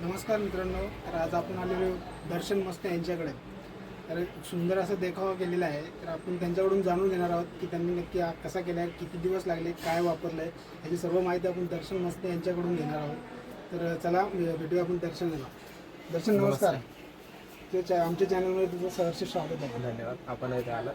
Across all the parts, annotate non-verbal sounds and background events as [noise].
नमस्कार मित्रांनो तर आज आपण आलेलो दर्शन मस्त यांच्याकडे. तर सुंदर असं देखावा केलेला आहे. तर आपण त्यांच्याकडून जाणून घेणार आहोत की त्यांनी नक्की कसा केला आहे किती दिवस लागले काय वापरलं आहे याची सर्व माहिती आपण दर्शन मस्त यांच्याकडून घेणार आहोत. तर चला भेटूया आपण दर्शन याला दर्शन नमस्कार. ते चा- आमच्या चॅनलमध्ये तुझं सहर्ष स्वागत आहे. धन्यवाद. आपण आलं.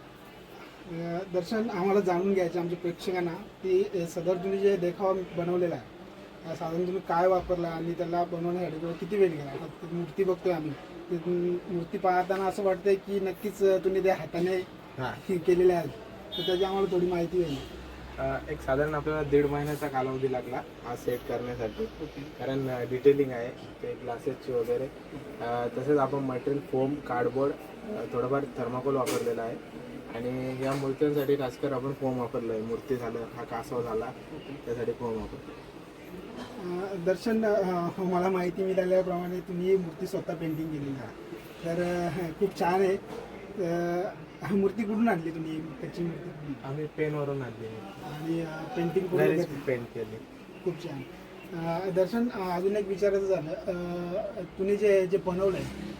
दर्शन आम्हाला जाणून घ्यायचं आमच्या प्रेक्षकांना की सदर तुम्ही जे देखावा बनवलेला आहे साधारण तुम्ही काय वापरला आणि त्याला बनवण्यासाठी तुम्हाला किती वेळ गेला? मूर्ती बघतोय आम्ही. मूर्ती पाहताना असं वाटतंय की नक्कीच तुम्ही त्या हाताने हां. हे केलेले आहेत तर त्याची आम्हाला थोडी माहिती होईल. एक साधारण आपल्याला दीड महिन्याचा कालावधी लागला हा सेट करण्यासाठी. कारण डिटेलिंग आहे ते ग्लासेसची वगैरे. तसेच आपण मटेरियल फोम कार्डबोर्ड थोडंफार थर्माकोल वापरलेला आहे. आणि या मूर्त्यांसाठी खासकर आपण फोम वापरलं आहे मूर्ती झालं हा कासव झाला त्यासाठी फोम वापरतो दर्शन [laughs] मला माहिती मिळाल्याप्रमाणे तुम्ही ही मूर्ती स्वतः पेंटिंग केलेली आहे तर [laughs] खूप छान आहे. मूर्ती कुठून आणली तुम्ही? त्याची मूर्ती? आम्ही पेनवरून आणली. आणि पेंटिंग पेंट केली. खूप छान. दर्शन अजून एक विचारायचं झालं. तुम्ही जे जे बनवलं आहे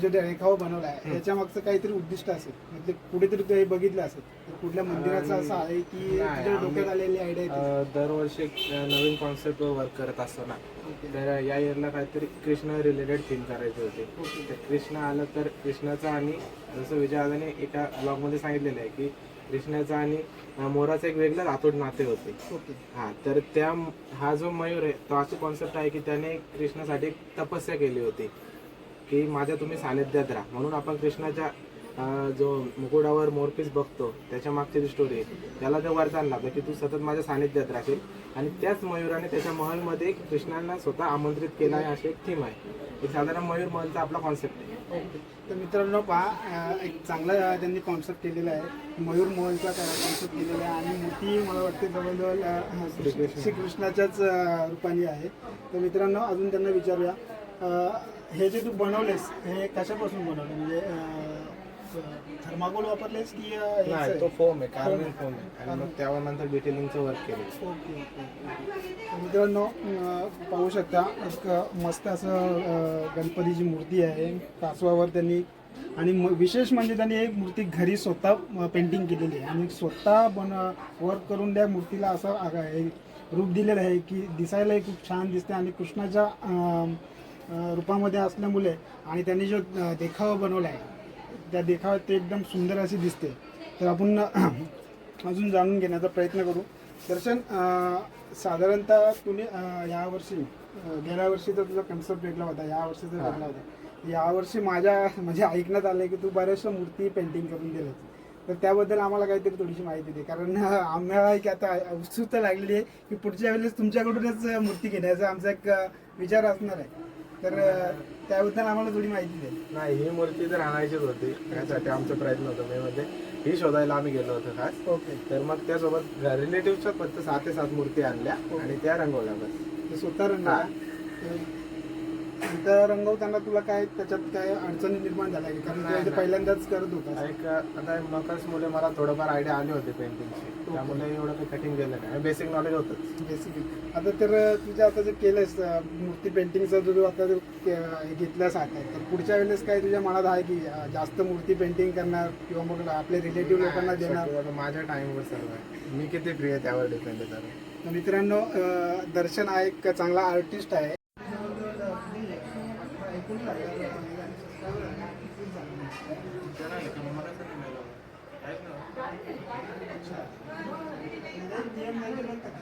जो रेखाव बनवला आहे याच्या मागचं काहीतरी उद्दिष्ट असेल. म्हणजे कुठेतरी ते बघितलं असेल तर कुठल्या मंदिराचं असं आहे की नाही, तुझ्या डोक्यात आलेली आयडिया अ, दरवर्षी एक नवीन कॉन्सेप्टवर वर्क करत असतो ना तर या इयरला काहीतरी कृष्ण रिलेटेड थीम करायचे होते. तर कृष्ण आलं तर कृष्णाचा आणि जसं विजयाने एका ब्लॉगमध्ये सांगितलेलं आहे की कृष्णाचा आणि अ, मोराचं एक वेगळं रातोड नाते होते. ओके. हा तर त्या हा जो मयूर आहे तो अशी कॉन्सेप्ट आहे की त्याने कृष्णासाठी एक तपस्या केली होती. की माझ्या तुम्ही सानिध्यात राहा. म्हणून आपण कृष्णाच्या जो मुकुडावर मोरपीस बघतो त्याच्या मागची जी स्टोरी आहे त्याला ते वरदान लागतं की तू सतत माझ्या सानिध्यात राहशील. आणि त्याच मयूराने त्याच्या महलमध्ये कृष्णांना स्वतः आमंत्रित केलं आहे अशी एक थीम आहे. एक साधारण मयूर महलचा आपला कॉन्सेप्ट आहे. ओके. तर मित्रांनो पहा एक चांगला त्यांनी कॉन्सेप्ट केलेला आहे. मयूर मोहनचा कॉन्सेप्ट केलेला आहे. आणि मूर्ती मला वाटते जवळजवळ. श्रीकृष्णाच्याच रूपाने आहे. तर मित्रांनो अजून त्यांना विचारूया. हे जे तू बनवलेस हे कशापासून बनवलं? म्हणजे थर्माकोल वापरलेस की हेच नाही आहे? तो फोम आहे कार्बन फोम आहे. आणि मग त्यावर नंतर डिटेलिंगचं वर्क केलं. ओके ओके तर मित्रांनो अं, पाहू शकता एक मस्त असं अं, गणपतीची मूर्ती आहे कासवावर त्यांनी आणि म- विशेष म्हणजे त्यांनी एक मूर्ती घरी स्वतः पेंटिंग केलेली आहे. आणि स्वतः बन वर्क करून त्या मूर्तीला असं आग- हे रूप दिलेलं आहे की दिसायलाही खूप छान दिसते आणि कृष्णाच्या अं, रूपामध्ये असल्यामुळे आणि त्यांनी जो देखावा बनवला आहे त्या देखाव्यात ते एकदम सुंदर असे दिसते. तर आपण [clears throat] अजून जाणून घेण्याचा प्रयत्न करू. दर्शन साधारणतः तुम्ही यावर्षी गेल्या वर्षी तर तुझा कन्सेप्ट वेगळा होता यावर्षी तर वेगळा होता. यावर्षी माझ्या म्हणजे ऐकण्यात आलं की तू बऱ्याचशा मूर्ती पेंटिंग करून दिल्यात. तर त्याबद्दल आम्हाला काहीतरी थोडीशी माहिती दे कारण आम्हाला एक आता उत्सुकता लागलेली आहे की पुढच्या वेळेस तुमच्याकडूनच मूर्ती घेण्याचा आमचा एक विचार असणार आहे. तर त्याबद्दल आम्हाला थोडी माहिती दे. नाही ही मूर्ती तर आणायचीच होती. त्यासाठी आमचा प्रयत्न होता मे मध्ये ही शोधायला आम्ही गेलो होतो खास. ओके. तर मग त्यासोबत रिलेटिव्हच्या फक्त सहा ते सात मूर्ती आणल्या आणि त्या रंगवल्या बस. ते स्वतः रंगवला त्या रंगवताना तुला काय त्याच्यात काय अडचणी निर्माण झाल्या की? कारण नाही, तू ते नाही. पहिल्यांदाच करत होता. एक आता मकर्स मुळे मला थोडंफार आयडिया आली होती पेंटिंगची त्यामुळे एवढं काही कटिंग गेलं नाही. बेसिक नॉलेज होतंच. बेसिकली आता तर तुझ्या आता जे केलंस अं, मूर्ती पेंटिंगचं जो आता जो के- हे घेतलंस आता तर पुढच्या वेळेस काय तुझ्या मनात आहे की अं, जास्त मूर्ती पेंटिंग करणार किंवा मग आपले रिलेटिव्ह लोकांना देणार? शक्यतो आता माझ्या टाइमवर सर्व आहे. मी किती फ्री आहे त्यावर डिपेंड आहे. तर मित्रांनो अं, दर्शन हा एक चांगला आर्टिस्ट आहे. [laughs] ನಿರಂತರ